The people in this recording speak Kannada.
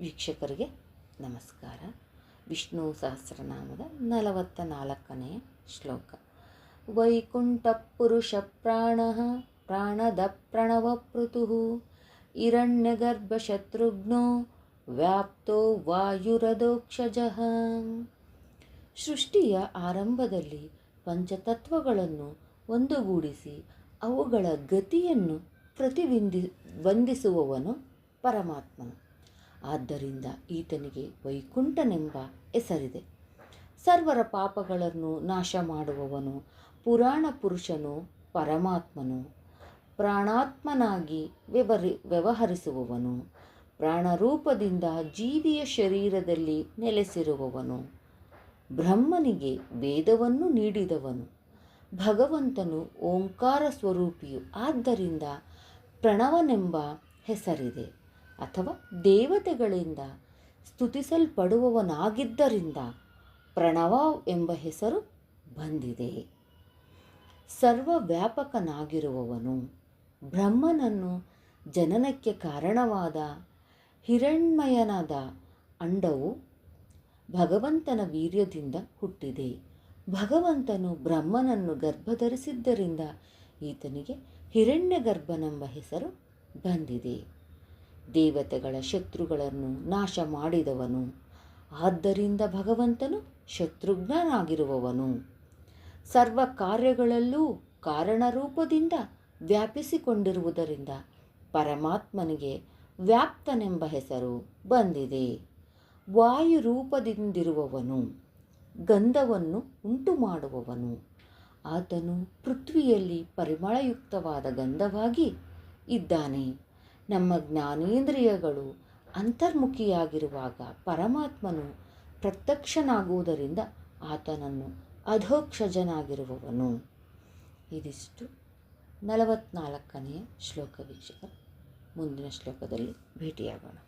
ವೀಕ್ಷಕರಿಗೆ ನಮಸ್ಕಾರ. ವಿಷ್ಣು ಸಹಸ್ರನಾಮದ ನಲವತ್ತ ನಾಲ್ಕನೆಯ ಶ್ಲೋಕ. ವೈಕುಂಠ ಪುರುಷ ಪ್ರಾಣ ಪ್ರಾಣದ ಪ್ರಣವ ಪೃತು ಹಿರಣ್ಯಗರ್ಭಶತ್ರುಘ್ನೋ ವ್ಯಾಪ್ತೋ ವಾಯುರದೋಕ್ಷಜ. ಸೃಷ್ಟಿಯ ಆರಂಭದಲ್ಲಿ ಪಂಚತತ್ವಗಳನ್ನು ಒಂದುಗೂಡಿಸಿ ಅವುಗಳ ಗತಿಯನ್ನು ಪ್ರತಿಬಿಂಬಿ, ಬಂಧಿಸುವವನು ಪರಮಾತ್ಮನು. ಆದ್ದರಿಂದ ಈತನಿಗೆ ವೈಕುಂಠನೆಂಬ ಹೆಸರಿದೆ. ಸರ್ವರ ಪಾಪಗಳನ್ನು ನಾಶ ಮಾಡುವವನು, ಪುರಾಣ ಪುರುಷನು, ಪರಮಾತ್ಮನು. ಪ್ರಾಣಾತ್ಮನಾಗಿ ವ್ಯವರಿ, ವ್ಯವಹರಿಸುವವನು, ಪ್ರಾಣರೂಪದಿಂದ ಜೀವಿಯ ಶರೀರದಲ್ಲಿ ನೆಲೆಸಿರುವವನು. ಬ್ರಹ್ಮನಿಗೆ ವೇದವನ್ನು ನೀಡಿದವನು. ಭಗವಂತನು ಓಂಕಾರ ಸ್ವರೂಪಿಯು ಆದ್ದರಿಂದ ಪ್ರಣವನೆಂಬ ಹೆಸರಿದೆ. ಅಥವಾ ದೇವತೆಗಳಿಂದ ಸ್ತುತಿಸಲ್ಪಡುವವನಾಗಿದ್ದರಿಂದ ಪ್ರಣವ ಎಂಬ ಹೆಸರು ಬಂದಿದೆ. ಸರ್ವವ್ಯಾಪಕನಾಗಿರುವವನು ಬ್ರಹ್ಮನನ್ನು ಜನನಕ್ಕೆ ಕಾರಣವಾದ ಹಿರಣ್ಮಯನಾದ ಅಂಡವು ಭಗವಂತನ ವೀರ್ಯದಿಂದ ಹುಟ್ಟಿದೆ. ಭಗವಂತನು ಬ್ರಹ್ಮನನ್ನು ಗರ್ಭಧರಿಸಿದ್ದರಿಂದ ಈತನಿಗೆ ಹಿರಣ್ಯ ಗರ್ಭನೆಂಬ ಹೆಸರು ಬಂದಿದೆ. ದೇವತೆಗಳ ಶತ್ರುಗಳನ್ನು ನಾಶ ಮಾಡಿದವನು. ಆದ್ದರಿಂದ ಭಗವಂತನು ಶತ್ರುಘ್ನನಾಗಿರುವವನು. ಸರ್ವ ಕಾರ್ಯಗಳಲ್ಲೂ ಕಾರಣರೂಪದಿಂದ ವ್ಯಾಪಿಸಿಕೊಂಡಿರುವುದರಿಂದ ಪರಮಾತ್ಮನಿಗೆ ವ್ಯಾಪ್ತನೆಂಬ ಹೆಸರು ಬಂದಿದೆ. ವಾಯು ರೂಪದಿಂದಿರುವವನು ಗಂಧವನ್ನು ಉಂಟು ಮಾಡುವವನು ಆತನು ಪೃಥ್ವಿಯಲ್ಲಿ ಪರಿಮಳಯುಕ್ತವಾದ ಗಂಧವಾಗಿ ಇದ್ದಾನೆ. ನಮ್ಮ ಜ್ಞಾನೇಂದ್ರಿಯಗಳು ಅಂತರ್ಮುಖಿಯಾಗಿರುವಾಗ ಪರಮಾತ್ಮನು ಪ್ರತ್ಯಕ್ಷನಾಗುವುದರಿಂದ ಆತನನ್ನು ಅಧೋಕ್ಷಜನಾಗಿರುವವನು. ಇದಿಷ್ಟು ನಲವತ್ನಾಲ್ಕನೆಯ ಶ್ಲೋಕ ವೀಕ್ಷಕ ಮುಂದಿನ ಶ್ಲೋಕದಲ್ಲಿ ಭೇಟಿಯಾಗೋಣ.